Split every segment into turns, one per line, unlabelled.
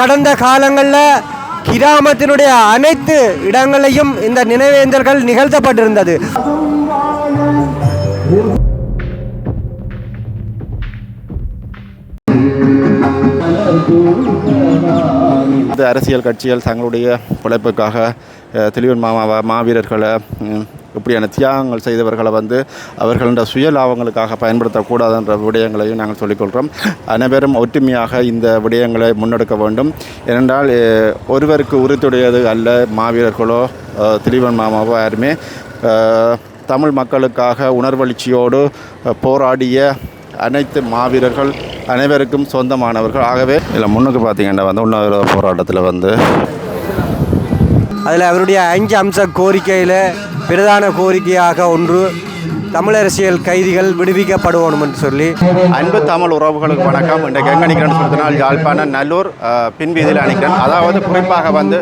கடந்த காலங்களில் கிராமத்தினுடைய அனைத்து இடங்களையும் இந்த நினைவேந்தல்கள் நிகழ்த்தப்பட்டிருந்தது.
இந்த அரசியல் கட்சிகள் தங்களுடைய பிழைப்புக்காக தெளிவன் மாமா மாவீரர்களை இப்படியான தியாகங்கள் செய்தவர்களை வந்து அவர்களோட சுய லாபங்களுக்காக பயன்படுத்தக்கூடாதுன்ற விடயங்களையும் நாங்கள் சொல்லிக்கொள்கிறோம். அனைவரும் ஒற்றுமையாக இந்த விடயங்களை முன்னெடுக்க வேண்டும். ஏனென்றால் ஒருவருக்கு உறுத்துடையது அல்ல மாவீரர்களோ அஹ், தெளிவன் மாமாவோ யாருமே. தமிழ் மக்களுக்காக உணர்வெழுச்சியோடு அஹ், போராடிய அனைத்து மாவீரர்கள் அனைவருக்கும் சொந்தமானவர்கள். ஆகவே இதில் முன்னுக்கு பார்த்தீங்கன்னா வந்து உண்ணாவிரத போராட்டத்தில் வந்து
அதில் அவருடைய அஞ்சு அம்ச கோரிக்கையில் பிரதான கோரிக்கையாக ஒன்று தமிழரசியல் கைதிகள் விடுவிக்கப்படுவோம் என்று சொல்லி.
அன்பு தமிழ் உறவுகளுக்கு வணக்கம். இன்றைக்கு எங்கே நிற்கிறேன்னு சொல்லினால் யாழ்ப்பாணம் நல்லூர் பின்வீதியில் அணிக்கிறேன் அதாவது குறிப்பாக வந்து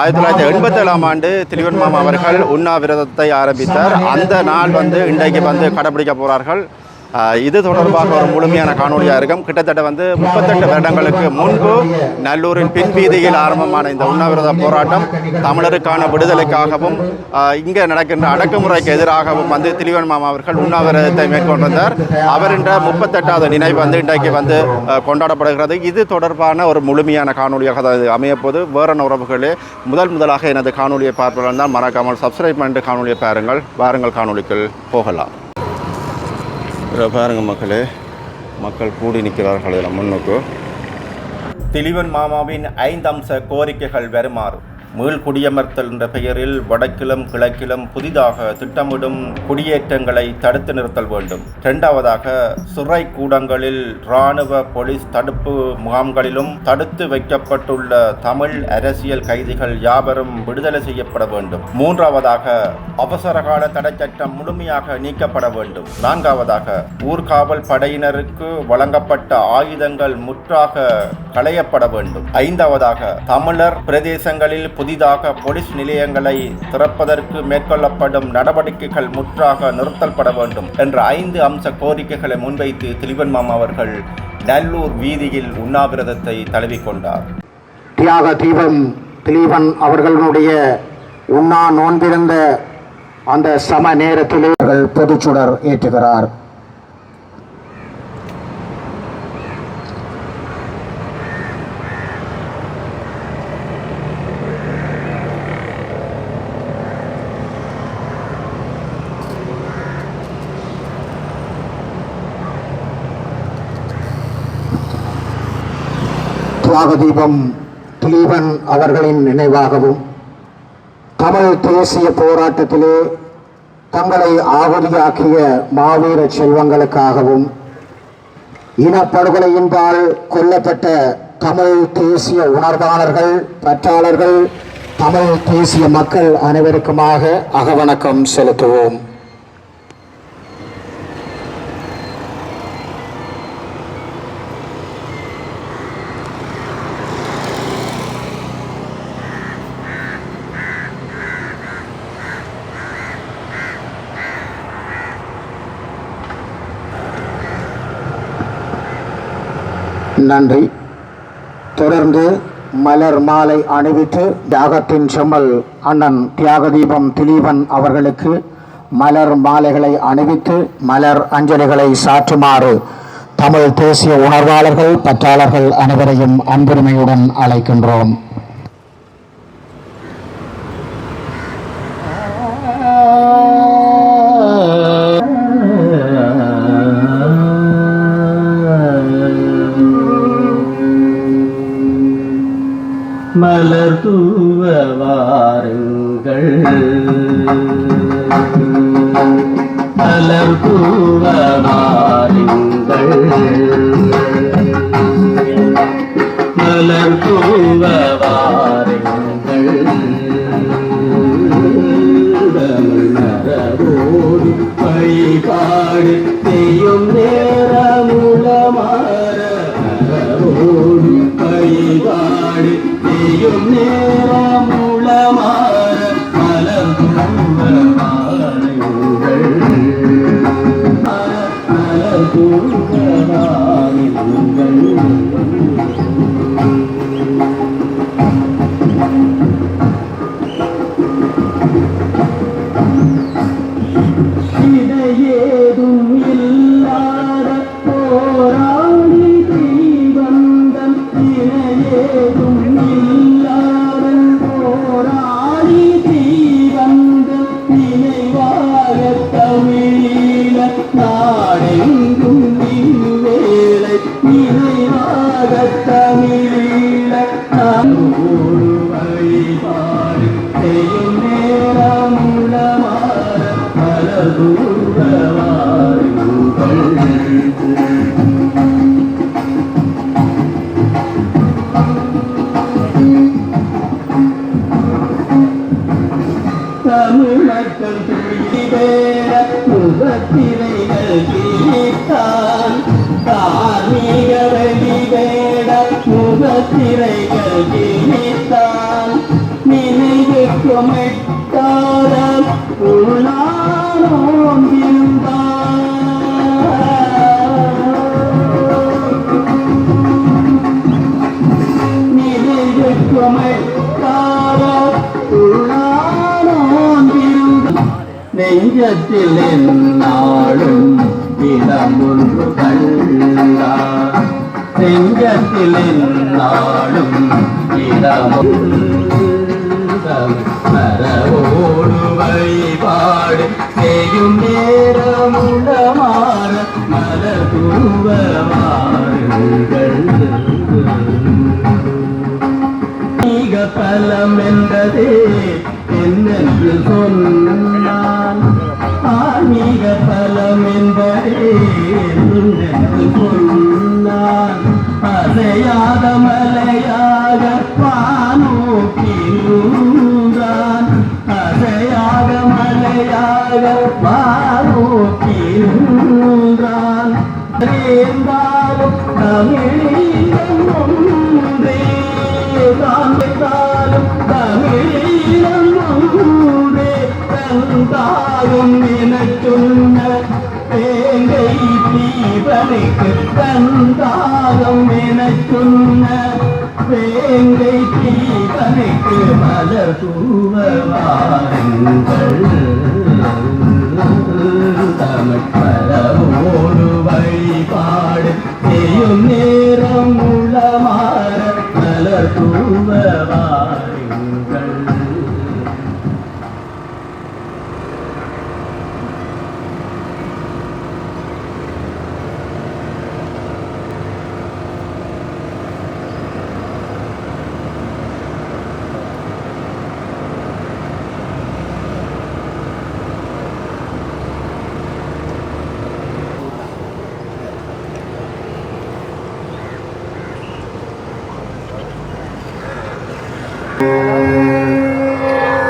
ஆயிரத்தி தொள்ளாயிரத்தி எண்பத்தேழாம் ஆண்டு திலிவன் மாமா அவர்கள் உண்ணாவிரதத்தை ஆரம்பித்தார். அந்த நாள் வந்து இன்றைக்கு வந்து கடைபிடிக்க போகிறார்கள் இது தொடர்பாக ஒரு முழுமையான காணொலியாக இருக்கும். கிட்டத்தட்ட வந்து முப்பத்தெட்டு வருடங்களுக்கு முன்பு நல்லூரின் பின்வீதியில் ஆரம்பமான இந்த உண்ணாவிரத போராட்டம் தமிழருக்கான விடுதலைக்காகவும் இங்கே நடக்கின்ற அடக்குமுறைக்கு எதிராகவும் வந்து திலிவன் மாமா அவர்கள் உண்ணாவிரதத்தை மேற்கொண்டிருந்தார். அவர் என்ற முப்பத்தெட்டாவது நினைவு வந்து இன்றைக்கு வந்து கொண்டாடப்படுகிறது. இது தொடர்பான ஒரு முழுமையான காணொலியாக தான் இது அமையப்போது. வேற உறவுகளே முதல் முதலாக எனது காணொலியை பார்ப்பதால் தான் மறக்காமல் சப்ஸ்கிரைப் பண்ணிட்டு காணொலியை பாருங்கள். வாருங்கள் காணொலிக்குள் போகலாம். இதை பாருங்க மக்களே. மக்கள் கூடி நிற்கிறார்கள் இதில் முன்னுக்கு. திலிவன் மாமாவின் ஐந்து அம்ச கோரிக்கைகள் வருமாறு மீள்குடியமர்த்தல் என்ற பெயரில் வடக்கிலும் கிழக்கிலும் புதிதாக திட்டமிடும் குடியேற்றங்களை தடுத்து நிறுத்தல் வேண்டும். இரண்டாவதாக சிறை கூடங்களில் இராணுவ போலீஸ் தடுப்பு முகாம்களிலும் தடுத்து வைக்கப்பட்டுள்ள தமிழ் அரசியல் கைதிகள் யாவரும் விடுதலை செய்யப்பட வேண்டும். மூன்றாவதாக அவசரகால தடை சட்டம் முழுமையாக நீக்கப்பட வேண்டும். நான்காவதாக ஊர்காவல் படையினருக்கு வழங்கப்பட்ட ஆயுதங்கள் முற்றாக களையப்பட வேண்டும். ஐந்தாவதாக தமிழர் பிரதேசங்களில் புதிதாக போலீஸ் நிலையங்களை திறப்பதற்கு மேற்கொள்ளப்படும் நடவடிக்கைகள் முற்றாக நிறுத்தல்பட வேண்டும் என்ற ஐந்து அம்ச கோரிக்கைகளை முன்வைத்து திலிவன் மாமா அவர்கள் நல்லூர் வீதியில் உண்ணாவிரதத்தை தழுவிக்கொண்டார்.
தியாக தீபம் திலீபன் அவர்களுடைய உண்ணா நோன்பிருந்த அந்த சம நேரத்திலே அவர்கள் பொதுச்சுடர் ஏற்றுகிறார். தியாக திலீபன் அவர்களின் நினைவாகவும் தமிழ் தேசிய போராட்டத்திலே தங்களை ஆவதியாக்கிய மாவீர செல்வங்களுக்காகவும் இனப்படுகொலையின்பால் கொல்லப்பட்ட தமிழ் தேசிய உணர்வாளர்கள் பற்றாளர்கள் தமிழ் தேசிய மக்கள் அனைவருக்குமாக அகவணக்கம் செலுத்துவோம். நன்றி. தொடர்ந்து மலர் மாலை அணிவித்து தியாகத்தின் செம்மல் அண்ணன் தியாகதீபம் திலீபன் அவர்களுக்கு மலர் மாலைகளை அணிவித்து மலர் அஞ்சலிகளை சாற்றுமாறு தமிழ் தேசிய உணர்வாளர்கள் பற்றாளர்கள் அனைவரையும் அன்புரிமையுடன் அழைக்கின்றோம்.
தூவ வாருங்கள் மலர் தூவ வாருங்கள் நெஞ்சத்தில் என்னாலும் இடம் ஒன்று கண்டார் நெஞ்சத்தில் என்னாலும் இடம் மரவோடு வழிபாடு செய்யும் வானோக்கி நூறான் மலையாக வானோக்கி நூறான் தமிழீழம் ஒன்றே. தான் தமிழீழம் ஒன்றே. தந்தாலும் எனச் தேங்கை தீபனுக்கு தந்தாலும் எனச் சொன்ன வேங்கை தீபனுக்கு மலர் தூவவாருங்கள் தமிழ் வழிபாடு செய்யும் நேரம் உளமாற மலர் தூவவாருங்கள்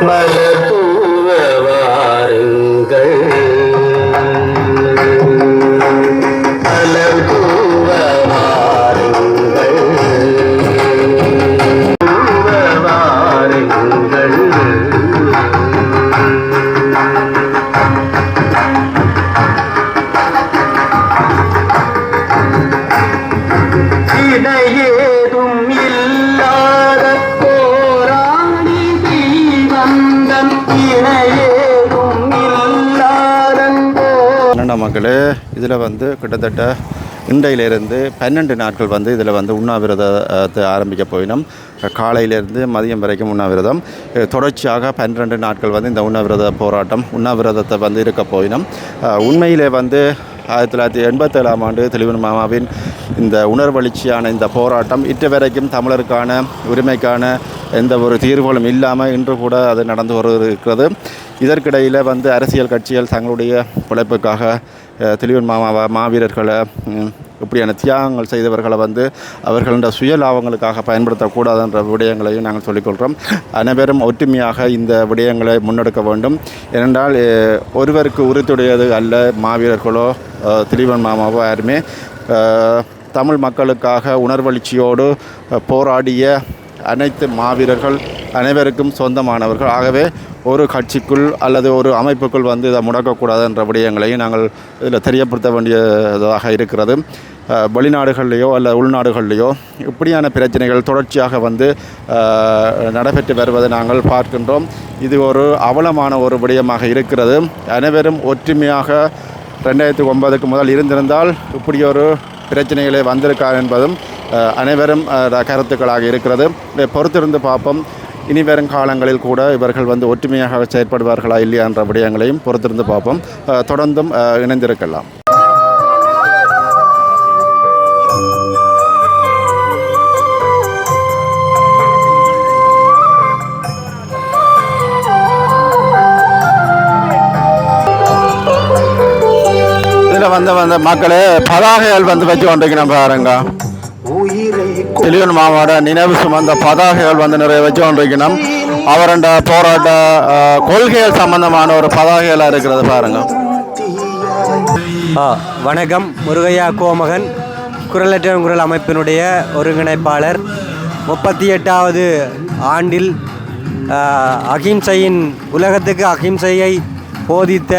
மலர்
என்னென்ன மக்களே இதில் வந்து கிட்டத்தட்ட இன்றையிலிருந்து பன்னெண்டு நாட்கள் வந்து இதில் வந்து உண்ணாவிரதத்தை ஆரம்பிக்க போயினோம். காலையிலேருந்து மதியம் வரைக்கும் உண்ணாவிரதம். தொடர்ச்சியாக பன்னிரெண்டு நாட்கள் வந்து இந்த உண்ணாவிரத போராட்டம் உண்ணாவிரதத்தை வந்து இருக்க போயினோம். உண்மையிலே வந்து ஆயிரத்தி தொள்ளாயிரத்தி எண்பத்தேழாம் ஆண்டு தெளிவன் மாமாவின் இந்த உணர்வளிச்சியான இந்த போராட்டம் இட்டு வரைக்கும் தமிழருக்கான உரிமைக்கான எந்த ஒரு தீர்வுகளும் இல்லாமல் இன்று கூட அது நடந்து வருகிறது. இதற்கிடையில் வந்து அரசியல் கட்சிகள் தங்களுடைய பிழைப்புக்காக தெளிவன் மாமாவை மாவீரர்களை இப்படியான தியாகங்கள் செய்தவர்களை வந்து அவர்களோட சுய லாபங்களுக்காக பயன்படுத்தக்கூடாதுன்ற விடயங்களையும் நாங்கள் சொல்லிக்கொள்கிறோம். அனைவரும் ஒற்றுமையாக இந்த விடயங்களை முன்னெடுக்க வேண்டும். ஏனென்றால் ஒருவருக்கு உறுத்துடையது அல்ல மாவீரர்களோ அஹ், மாமாவோ யாருமே. தமிழ் மக்களுக்காக உணர்வளிச்சியோடு போராடிய அனைத்து மாவீரர்கள் அனைவருக்கும் சொந்தமானவர்கள். ஆகவே ஒரு கட்சிக்குள் அல்லது ஒரு அமைப்புக்குள் வந்து இதை முடக்கக்கூடாது என்ற விடயங்களையும் நாங்கள் இதில் தெரியப்படுத்த வேண்டியதாக இருக்கிறது. வெளிநாடுகள்லேயோ அல்ல உள்நாடுகள்லேயோ இப்படியான பிரச்சனைகள் தொடர்ச்சியாக வந்து நடைபெற்று வருவதை நாங்கள் பார்க்கின்றோம். இது ஒரு அவலமான ஒரு விடயமாக இருக்கிறது. அனைவரும் ஒற்றுமையாக ரெண்டாயிரத்தி ஒன்பதுக்கு முதல் இருந்திருந்தால் இப்படி ஒரு பிரச்சனைகளே வந்திருக்கார் என்பதும் அனைவரும் கருத்துக்களாக இருக்கிறது. பொறுத்திருந்து பார்ப்போம். இனி வரும் காலங்களில் கூட இவர்கள் வந்து ஒற்றுமையாக செயற்படுவார்களா இல்லையா என்ற விடயங்களையும் பொறுத்திருந்து பார்ப்போம். தொடர்ந்தும் இணைந்திருக்கலாம். இதில் வந்து வந்து மக்களே பதாகைகள் வந்து வச்சு கொண்டிருக்கிறோம் பாருங்க. தெளிவன் மாவட்ட நினைவு சுமந்த பதாகைகள் வந்து நிறைய வச்சு கொண்டிருக்கணும் அவரோட போராட்ட கொள்கைகள் சம்பந்தமான ஒரு பதாகைகளாக இருக்கிறது பாருங்க.
வணக்கம். முருகையா கோமகன் குரலற்ற குரல் அமைப்பினுடைய ஒருங்கிணைப்பாளர். முப்பத்தி எட்டாவது ஆண்டில் அகிம்சையின் உலகத்துக்கு அகிம்சையை போதித்த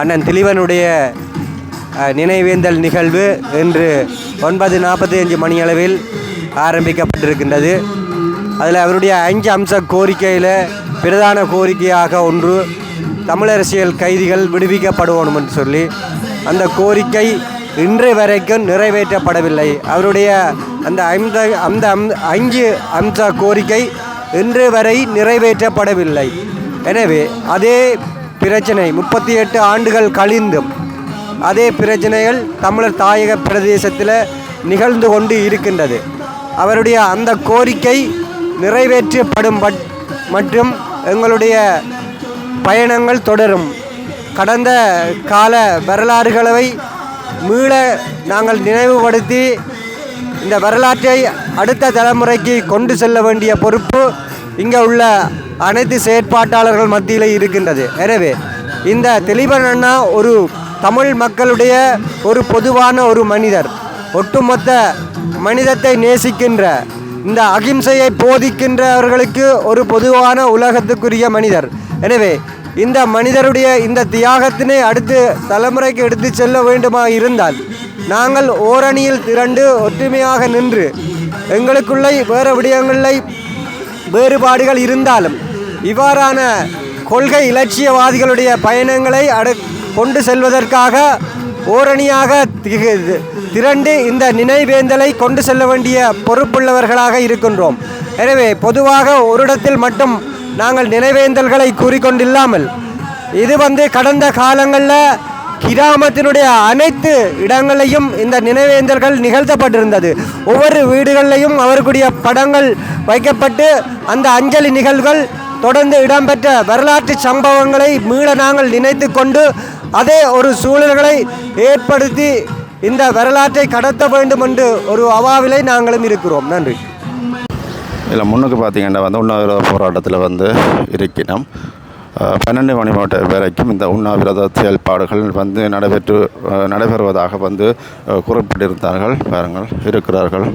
அண்ணன் திலீவனுடைய நினைவேந்தல் நிகழ்வு இன்று ஒன்பது நாற்பத்தி அஞ்சு மணியளவில் ஆரம்பிக்கப்பட்டிருக்கின்றது. அதில் அவருடைய அஞ்சு அம்ச கோரிக்கையில் பிரதான கோரிக்கையாக ஒன்று தமிழரசியல் கைதிகள் விடுவிக்கப்படணும் என்று சொல்லி அந்த கோரிக்கை இன்று வரைக்கும் நிறைவேற்றப்படவில்லை. அவருடைய அந்த அந்த அந்த அம்- அஞ்சு அம்ச கோரிக்கை இன்று வரை நிறைவேற்றப்படவில்லை. எனவே அதே பிரச்சனை முப்பத்தி எட்டு ஆண்டுகள் கழிந்தும் அதே பிரச்சனைகள் தமிழர் தாயக பிரதேசத்தில் நிகழ்ந்து கொண்டு இருக்கின்றது. அவருடைய அந்த கோரிக்கை நிறைவேற்றப்படும் மற்றும் எங்களுடைய பயணங்கள் தொடரும். கடந்த கால வரலாறுகளை மீள நாங்கள் நினைவுபடுத்தி இந்த வரலாற்றை அடுத்த தலைமுறைக்கு கொண்டு செல்ல வேண்டிய பொறுப்பு இங்கே உள்ள அனைத்து செயற்பாட்டாளர்கள் மத்தியில் இருக்கின்றது. எனவே இந்த தெளிவன் அண்ணா ஒரு தமிழ் மக்களுடைய ஒரு பொதுவான ஒரு மனிதர். ஒட்டுமொத்த மனிதத்தை நேசிக்கின்ற இந்த அகிம்சையை போதிக்கின்றவர்களுக்கு ஒரு பொதுவான உலகத்துக்குரிய மனிதர். எனவே இந்த மனிதருடைய இந்த தியாகத்தினை அடுத்து தலைமுறைக்கு எடுத்து செல்ல வேண்டுமா இருந்தால் நாங்கள் ஓரணியில் திரண்டு ஒற்றுமையாக நின்று எங்களுக்குள்ளே வேறு விடயங்களில் வேறுபாடுகள் இருந்தாலும் இவ்வாறான கொள்கை இலட்சியவாதிகளுடைய பயணங்களை அடு கொண்டு செல்வதற்காக ஓரணியாக திரண்டு இந்த நினைவேந்தலை கொண்டு செல்ல வேண்டிய பொறுப்புள்ளவர்களாக இருக்கின்றோம். எனவே பொதுவாக ஒரு இடத்தில் மட்டும் நாங்கள் நினைவேந்தல்களை கூறிக்கொண்டில்லாமல் இது வந்து கடந்த காலங்களில் கிராமத்தினுடைய அனைத்து இடங்களையும் இந்த நினைவேந்தல்கள் நிகழ்த்தப்பட்டிருந்தது. ஒவ்வொரு வீடுகளிலையும் அவர்களுடைய படங்கள் வைக்கப்பட்டு அந்த அஞ்சலி நிகழ்வுகள் தொடர்ந்து இடம்பெற்ற வரலாற்று சம்பவங்களை மீள நாங்கள் நினைத்து கொண்டு அதே ஒரு சூழல்களை ஏற்படுத்தி இந்த வரலாற்றை கடத்த வேண்டும் என்று ஒரு அவாவிலை நாங்களும் இருக்கிறோம். நன்றி.
இல்லை முன்னுக்கு பார்த்தீங்கன்னா வந்து உண்ணாவிரத போராட்டத்தில் வந்து இருக்கிறோம் பன்னெண்டு மணி மாவட்ட வரைக்கும் இந்த உண்ணாவிரத செயல்பாடுகள் வந்து நடைபெற்று நடைபெறுவதாக வந்து குறிப்பிட்டிருந்தார்கள். பாருங்கள் இருக்கிறார்கள்.